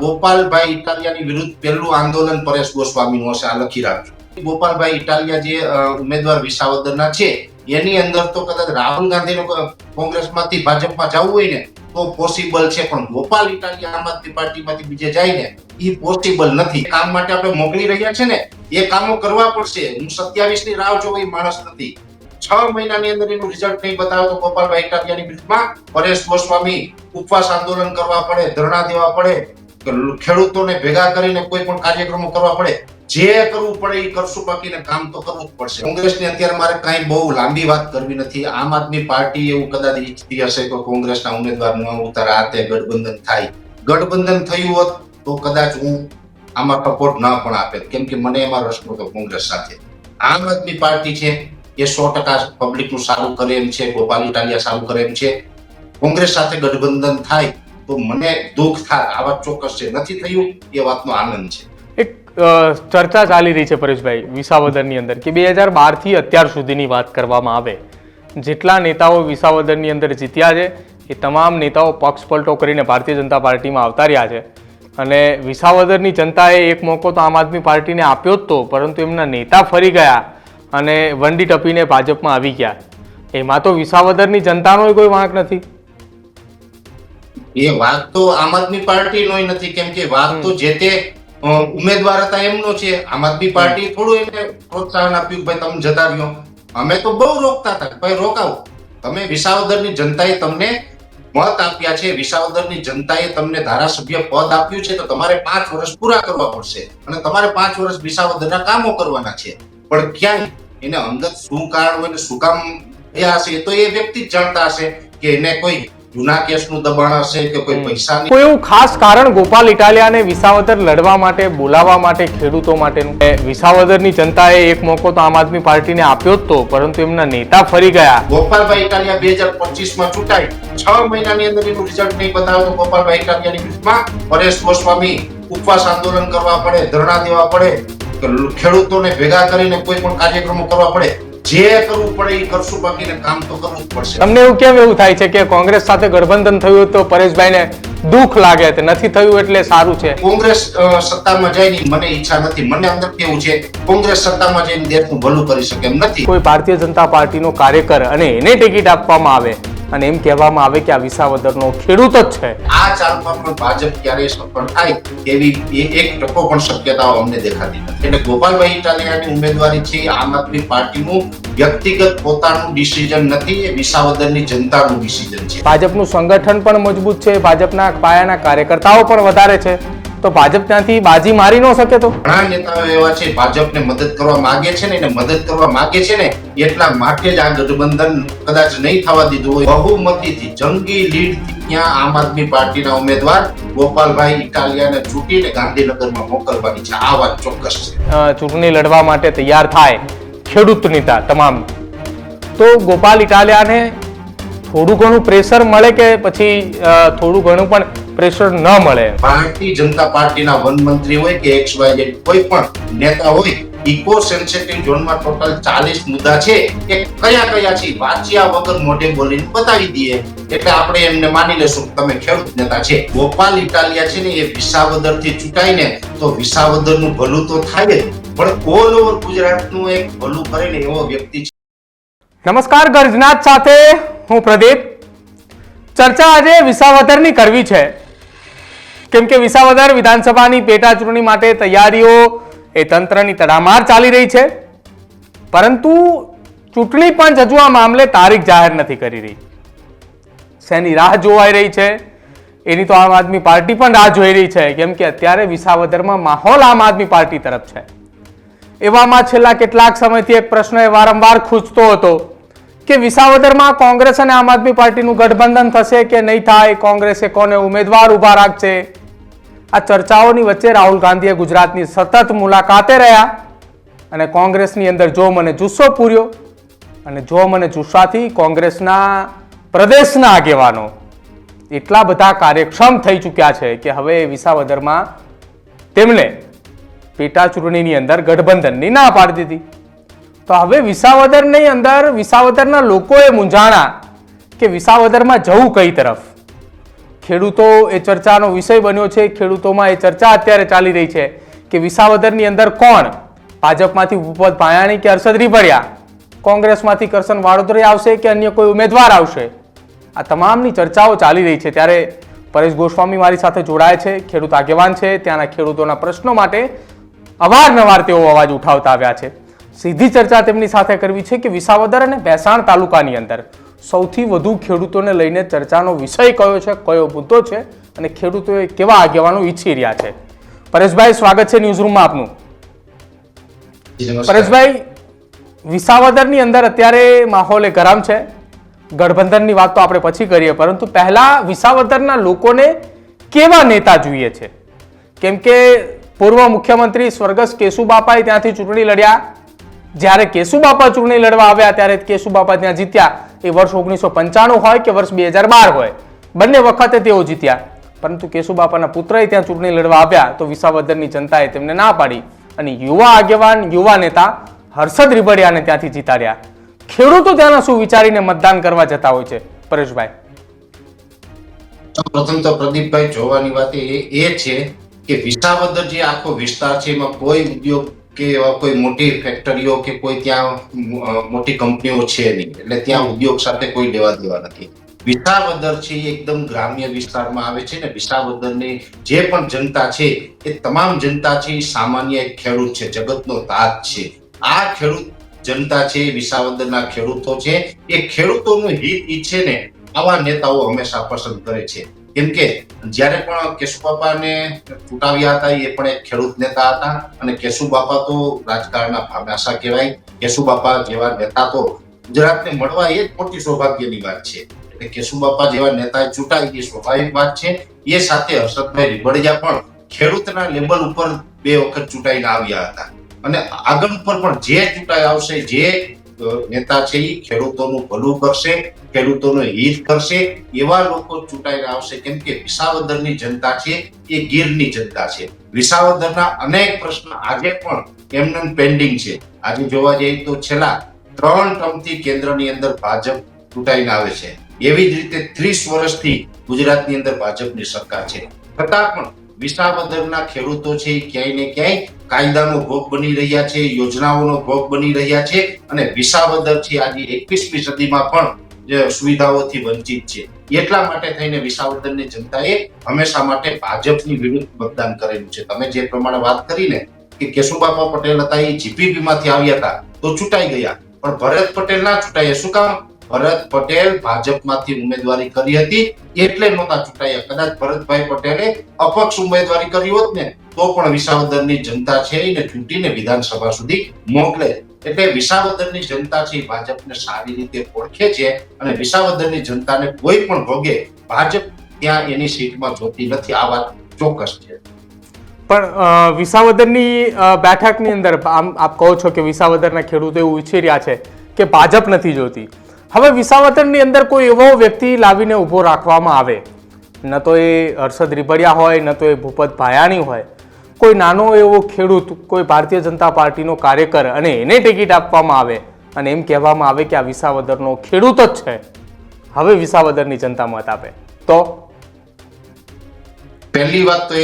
ગોપાલભાઈ ઇટાલિયાની વિરુદ્ધ પહેલું આંદોલન પરેશ ગોસ્વામીનું હશે, આ લખી રાખજો. ગોપાલભાઈ ઇટાલિયા જે ઉમેદવાર વિસાવદરના છે, એની અંદર તો કદાચ રાહુલ ગાંધીનો કોંગ્રેસમાંથી ભાજપમાં જવું હોય ને, તો પોસિબલ છે, પણ ગોપાલ ઇટાલિયા આમ આદમી પાર્ટીમાંથી બીજે જાય ને એ પોસિબલ નથી. કામ માટે આપણે મોકલી રહ્યા છે ને, એ કામો કરવા પડશે. હું સત્યાવીસની રાહ જોઉં એ માણસ નથી. છ મહિનાની અંદર એનું રિઝલ્ટ નહીં બતાવે તો ગોપાલભાઈ ઇટાલિયાની વિરુદ્ધમાં પરેશ ગોસ્વામી ઉપવાસ આંદોલન કરવા પડે, ધરણા દેવા પડે ખેડૂતોને ભેગા કરીને કોઈ પણ કાર્યક્રમો કરવા પડે, જે કરવું પડે એ કરશું, બાકીને કામ તો કરવું જ પડશે. કોંગ્રેસની અત્યારે મારે કાંઈ બહુ લાંબી વાત કરવી નથી. આમ આદમી પાર્ટી એવું કદાચ ઈચ્છતી હશે કે કોંગ્રેસના ઉમેદવાર ન ઉતારે આ તે ગઠબંધન થાય. ગઠબંધન થયું હોત તો કદાચ હું આમાં સપોર્ટ ન પણ આપે. કેમ કે મને એમાં રસ નહોતો કોંગ્રેસ સાથે. આમ આદમી પાર્ટી છે, એ સો ટકા પબ્લિકનું સારું કરે એમ છે, ગોપાલ ઇટાલિયા સારું કરે એમ છે. કોંગ્રેસ સાથે ગઠબંધન થાય તો મને દુઃખ થાય. આ ચોક્કસ છે. નથી થયું, એ વાતનો આનંદ છે. એક ચર્ચા ચાલી રહી છે પરેશભાઈ, વિસાવદરની અંદર કે બે હજાર બારથી અત્યાર સુધીની વાત કરવામાં આવે. જેટલા નેતાઓ વિસાવદરની અંદર જીત્યા છે, એ તમામ નેતાઓ પક્ષ પલટો કરીને ભારતીય જનતા પાર્ટીમાં આવતા રહ્યા છે. અને વિસાવદરની જનતાએ એક મોકો તો આમ આદમી પાર્ટીને આપ્યો જ તો, પરંતુ એમના નેતા ફરી ગયા અને વંડી ટપીને ભાજપમાં આવી ગયા. એમાં તો વિસાવદરની જનતાનો કોઈ વાંક નથી. એ વાત તો આમ આદમી પાર્ટીનો નથી કેમ કે વાત તો જે તે ઉમેદવાર હતા એમનો છે. આમ આદમી પાર્ટી થોડું એને પ્રોત્સાહન આપ્યું ભાઈ તમે જતા રહ્યો. અમે તો બહુ રોકતા હતા ભાઈ રોકાવો તમે વિસાવદરની જનતાએ તમને મત આપ્યા છે. વિસાવદરની જનતાએ તમને ધારાસભ્ય પદ આપ્યું છે તો તમારે પાંચ વર્ષ પૂરા કરવા પડશે અને તમારે પાંચ વર્ષ વિસાવદરના કામો કરવાના છે. પણ ક્યાંય એને અંગત શું કારણ હોય શું કામ થયા હશે એ તો એ વ્યક્તિ જ જાણતા હશે કે એને કોઈ જૂના કેસનું દબાણ હશે કે કોઈ પૈસાની કોઈ એવું ખાસ કારણ ગોપાલ ઇટાલિયાને વિસાવદર લડવા માટે બોલાવવા માટે ખેડૂતો માટેનું? વિસાવદરની જનતાએ એક મોકો તો આમ આદમી પાર્ટીને આપ્યો જ તો પરંતુ એમના નેતા ફરી ગયા. ગોપાલભાઈ ઇટાલિયા બે હજાર પચીસમાં ચૂંટાય છ મહિનાની અંદર એનું રિઝલ્ટ નહીં બતાવે તો ગોપાલભાઈ ઇટાલિયાની વિરુદ્ધમાં પરેશ ગોસ્વામી ઉપવાસ આંદોલન કરવા પડે ધરણા દેવા પડે ખેડૂતોને ભેગા કરીને કોઈ પણ કાર્યક્રમો કરવા પડે જે કરવું પડે એ કરશું બાકીને કામ તો કરવું જ પડશે. તમને એવું કેમ એવું થાય છે કે કોંગ્રેસ સાથે ગઠબંધન થયું તો પરેશભાઈને દુઃખ લાગે તે નથી થયું એટલે સારું છે? કોંગ્રેસ સત્તામાં જાય ની મને ઈચ્છા નથી. મને અંદર કેવું છે કોંગ્રેસ સત્તામાં જઈને દેશનું ભલું કરી શકે એમ નથી. કોઈ ભારતીય જનતા પાર્ટીનો કાર્યકર અને એને ટિકિટ આપવામાં આવે અને એમ કહેવામાં આવે કે આ વિસાવદરનો ખેડૂત જ છે. આ ચાલમાં પણ ભાજપ ક્યારેય સફળ થાય એવી એ- એક ટકો પણ શક્યતાઓ અમને દેખાતી નથી. એટલે ગોપાલભાઈ ઇટાલિયાની ઉમેદવારી છે આમ આદમી પાર્ટીનું વ્યક્તિગત પોતાનું ડિસિઝન નથી એ વિસાવદરની જનતાનું ડિસિઝન છે. ભાજપનું સંગઠન પણ મજબૂત છે ભાજપના પાયાના કાર્યકર્તાઓ પણ વધારે છે. તો ભાજપ ત્યાંથી બાજી મારી ન શકે તો? ઘણા નેતાઓ એવા છે ભાજપને મદદ કરવા માંગે છે ને એને મદદ કરવા માંગે છે ને એટલા માટે જ આ ગઠબંધન કદાચ નહીં થવા દીધું હોય. બહુમતીથી જંગી લીડ ત્યાં આમ આદમી પાર્ટીના ઉમેદવાર ગોપાલભાઈ ઇટાલિયાને ચૂંટીને ગાંધીનગરમાં મોકલવાની છે. આ વાત ચોક્કસ છે. ચૂંટણી લડવા માટે તૈયાર થાય ખેડૂત નેતા તમામ. તો ગોપાલ ઇટાલિયાને થોડું ઘણું પ્રેશર મળે કે પછી થોડું ઘણું પણ પ્રેશર ન મળે. ભારતીય જનતા પાર્ટીના વન મંત્રી હોય કે એક્સ વાય ઝેડ કોઈ પણ નેતા હોય ઇકો સેન્સિટિવ ઝોનમાં ટોટલ ચાલીસ મુદ્દા છે એ કયા કયા છે વાંચ્યા વગર મોઢે બોલીને બતાવી દઈએ. એટલે આપણે એમને માની લેશું કે તમે ખેડૂત નેતા છે. ગોપાલ ઇટાલિયા છે ને એ વિસાવદરથી ચૂંટાઈને તો વિસાવદરનું ભલું તો થાય જ પણ ઓલ ઓવર ગુજરાતનું એક ભલું કરે ને એવો વ્યક્તિ છે. નમસ્કાર ગર્જનાથ સાથે હું પ્રદીપ. ચર્ચા આજે વિસાવદરની કરવી છે. કેમ કે વિસાવદર વિધાનસભાની પેટા ચૂંટણી માટે તૈયારીઓ એ તંત્રની તડામાર ચાલી રહી છે. પરંતુ ચૂંટણી પંચ હજુ આ મામલે તારીખ જાહેર નથી કરી રહી. શેની રાહ જોવાઈ રહી છે? એની તો આમ આદમી પાર્ટી પણ રાહ જોઈ રહી છે, કેમ કે અત્યારે વિસાવદરમાં માહોલ આમ આદમી પાર્ટી તરફ છે. એવામાં છેલ્લા કેટલાક સમયથી એક પ્રશ્ન એ વારંવાર ખૂંચતો હતો કે વિસાવદરમાં કોંગ્રેસ અને આમ આદમી પાર્ટીનું ગઠબંધન થશે કે નહીં થાય? કોંગ્રેસે કોને ઉમેદવાર ઊભા રાખશે? આ ચર્ચાઓની વચ્ચે રાહુલ ગાંધીએ ગુજરાતની સતત મુલાકાતે રહ્યા અને કોંગ્રેસની અંદર જો મને જુસ્સો પૂર્યો અને જો મને જુસ્સાથી કોંગ્રેસના પ્રદેશના આગેવાનો એટલા બધા કાર્યક્ષમ થઈ ચૂક્યા છે કે હવે વિસાવદરમાં તેમણે પેટા ચૂંટણીની અંદર ગઠબંધનની ના પાડી દીધી. તો હવે વિસાવદરની અંદર વિસાવદરના લોકોએ મૂંઝાણા કે વિસાવદરમાં જવું કઈ તરફ? ખેડૂતો એ ચર્ચાનો વિષય બન્યો છે. ખેડૂતોમાં એ ચર્ચા અત્યારે ચાલી રહી છે કે વિસાવદરની અંદર કોણ ભાજપમાંથી ભૂપત ભાયાણી કે હર્ષદ રીભડિયા? કોંગ્રેસમાંથી કરશન વાડોદરી આવશે કે અન્ય કોઈ ઉમેદવાર આવશે? આ તમામની ચર્ચાઓ ચાલી રહી છે. ત્યારે પરેશ ગોસ્વામી મારી સાથે જોડાય છે. ખેડૂત આગેવાન છે. ત્યાંના ખેડૂતોના પ્રશ્નો માટે અવારનવાર તેઓ અવાજ ઉઠાવતા આવ્યા છે. સીધી ચર્ચા તેમની સાથે કરવી છે કે વિસાવદર અને ભેસાણ તાલુકાની અંદર સૌથી વધુ ખેડૂતોને લઈને ચર્ચાનો વિષય કયો છે કયો મુદ્દો છે અને ખેડૂતોએ કેવા આગેવાનો ઈચ્છી રહ્યા છે? પરેશભાઈ સ્વાગત છે ન્યૂઝરૂમમાં આપનું. પરેશભાઈ વિસાવદરની અંદર અત્યારે માહોલ એ ગરમ છે. ગઠબંધનની વાત તો આપણે પછી કરીએ પરંતુ પહેલા વિસાવદરના લોકોને કેવા નેતા જોઈએ છે? કેમ કે પૂર્વ મુખ્યમંત્રી સ્વર્ગસ્થ કેશુબાપાએ ત્યાંથી ચૂંટણી લડ્યા. જ્યારે કેશુબાપા ચૂંટણી લડવા આવ્યા ત્યારે કેશુબાપા ત્યાં જીત્યા. એ વર્ષ ઓગણીસો પંચાણું હોય કે વર્ષ બે હજાર બાર હોય. બંને વખતે તેઓ જીત્યા. પરંતુ કેશુબાપાના પુત્રએ ત્યાં ચૂંટણી લડવા આવ્યા તો વિસાવદરની જનતાએ તેમને ના પાડી અને યુવા આગેવાન, યુવા નેતા હર્ષદ રીબડિયાને ત્યાંથી જીતાડ્યા. ખેડૂતો ત્યાંના શું વિચારીને મતદાન કરવા જતા હોય છે? પરેશભાઈ. પ્રથમ તો પ્રદીપભાઈ, જોવાની વાત એ છે કે વિસાવદર જે આખો વિસ્તાર છે, એમાં કોઈ ઉદ્યોગ કે એવા કોઈ મોટી ફેક્ટરીઓ કે કોઈ ત્યાં મોટી કંપનીઓ છે નહીં. એટલે ત્યાં ઉદ્યોગ સાથે કોઈ લેવા દેવા નથી. વિસાવદર છે એ એકદમ ગ્રામ્ય વિસ્તારમાં આવે છે ને વિસાવદરની જે પણ જનતા છે એ તમામ જનતા છે એ સામાન્ય એક ખેડૂત છે જગતનો તાજ છે. આ ખેડૂત જનતા છે વિસાવદરના ખેડૂતો છે. એ ખેડૂતોનું હિત ઈચ્છે ને આવા નેતાઓ હંમેશા પસંદ કરે છે. કેમ કે જ્યારે પણ કેશુબાપાને ચૂંટાવ્યા હતા, એ પણ એક ખેડૂત નેતા હતા અને કેશુબાપા તો રાજકારણના ભામાશા કહેવાય. કેશુબાપા જેવા નેતા તો ગુજરાતને મળવા એ જ મોટી સૌભાગ્યની વાત છે. એટલે કેશુબાપા જેવા નેતા ચૂંટાય એ સ્વાભાવિક વાત છે. એ સાથે હર્ષદભાઈ રીબડિયા પણ ખેડૂતના લેવલ ઉપર બે વખત ચૂંટાઈને આવ્યા હતા. અને આગળ ઉપર પણ જે ચૂંટાઈ આવશે, જે નેતા છે એ ખેડૂતોનું ભલું કરશે, ખેડૂતોનું હિત કરશે, એવા લોકો ચૂંટાઈને આવશે. કેમ કે વિસાવદરની જનતા છે, એ ગીરની જનતા છે. વિસાવદરના અનેક પ્રશ્ન આજે પણ એમને પેન્ડિંગ છે. આજે જોવા જઈએ તો છેલ્લા ત્રણ ટર્મથી કેન્દ્રની અંદર ભાજપ ચૂંટાઈને આવે છે. એવી જ રીતે ત્રીસ વર્ષથી ગુજરાતની અંદર ભાજપની સરકાર છે. છતાં પણ વિસાવદરના ખેડૂતો છે, ક્યાંય ને ક્યાંય કાયદાનો ભોગ બની રહ્યા છે, યોજનાઓનો ભોગ બની રહ્યા છે અને વિસાવદર છે, આજે એકવીસમી સદીમાં પણ સુવિધાઓથી વંચિત છે. એટલા માટે થઈને વિસાવદરની જનતાએ હંમેશા માટે ભાજપની વિરુદ્ધ મતદાન કરેલું છે. તમે જે પ્રમાણે વાત કરીને કે કેશુબાપા પટેલ હતા, એ જીપીપી માંથી આવ્યા હતા, તો ચૂંટાઈ ગયા. પણ ભરત પટેલ ના ચૂંટાયા. શું કામ? ભરત પટેલ ભાજપમાંથી ઉમેદવારી કરી હતી, એટલે નહોતા ચૂંટાયા. કદાચ ભરતભાઈ પટેલે અપક્ષ ઉમેદવારી કરી હોત ને, તો પણ વિસાવદરની જનતા છે એને ચૂંટીને વિધાનસભા સુધી મોકલે. એટલે વિસાવદરની જનતા છે ભાજપને સારી રીતે ઓળખે છે અને વિસાવદરની જનતાને કોઈ પણ ભોગે ભાજપ ત્યાં એની સીટમાં જોતી નથી. આ વાત ચોક્કસ છે. પણ વિસાવદરની બેઠકની અંદર, આમ આપ કહો છો કે વિસાવદરના ખેડૂતો એવું ઈચ્છી રહ્યા છે કે ભાજપ નથી જોતી. હવે વિસાવતરની અંદર કોઈ એવો વ્યક્તિ લાવીને ઊભો રાખવામાં આવે? ન તો એ હર્ષદ રીબડિયા હોય, ન તો એ ભૂપત ભાયાણી હોય. કોઈ નાનો એવો ખેડૂત, કોઈ ભારતીય જનતા પાર્ટીનો કાર્યકર અને એને ટિકિટ આપવામાં આવે અને એમ કહેવામાં આવે કે આ વિસાવદરનો ખેડૂત જ છે. હવે વિસાવદરની જનતા મત આપે. તો? પહેલી વાત તો એ